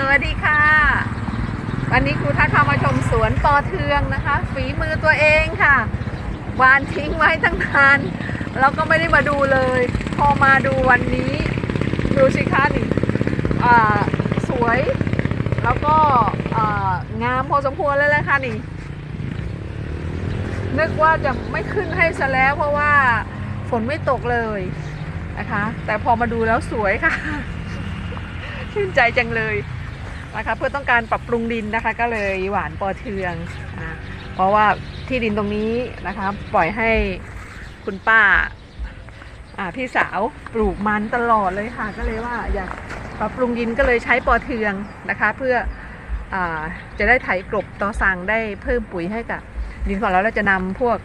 สวัสดีค่ะ วันนี้ครูทัศน์พามาชมสวนปอเทืองนะคะ ฝีมือตัวเองค่ะวานทิ้งไว้ตั้งนานแล้วก็ไม่ได้มาดูเลย พอมาดูวันนี้ ดูสิคะนี่อ่าสวย แล้วก็อ่างามพอสมควรเลยแหละค่ะนี่นึกว่าจะไม่ขึ้นให้ซะแล้วเพราะว่าฝนไม่ตกเลยนะคะ แต่พอมาดูแล้วสวยค่ะชื่นใจจังเลย นะคะเพื่อต้องการปรับปรุงดินนะคะ ก็เลยหวานปอเทืองนะเพราะว่าที่ดินตรงนี้นะคะ ปล่อยให้คุณป้าพี่สาวปลูกมันตลอดเลยค่ะ ก็เลยว่าอยากปรับปรุงดินก็เลยใช้ปอเทืองนะคะ เพื่ออจะได้ไถกลบตอสังได้เพิ่มปุ๋ยให้กับดินของเราแล้วจะนำพวก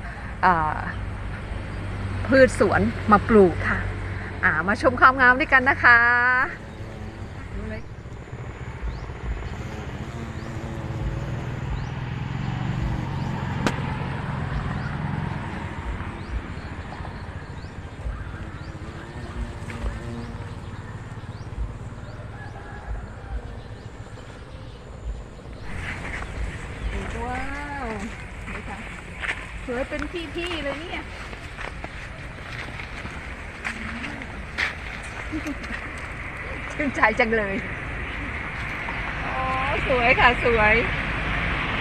พืชสวนมาปลูกค่ะ มาชมความงามด้วยกันนะคะ ดูเลย ว้าวนี่ค่ะสวยเป็นที่ๆเลยเนี่ยชื่นใจจังเลยอ๋อสวยค่ะสวย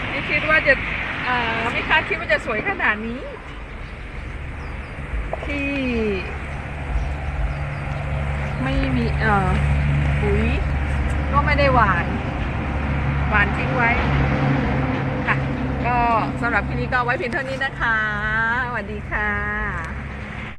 ไม่คิดว่าจะอ่าไม่คาดคิดว่าจะสวยขนาดนี้ ที่ไม่มีเอ่อปุ๋ยก็ไม่ได้หวาน หวานทิ้งไว้ ก็สำหรับคลิปนี้ก็ไว้เพียงเท่านี้นะคะสวัสดีค่ะ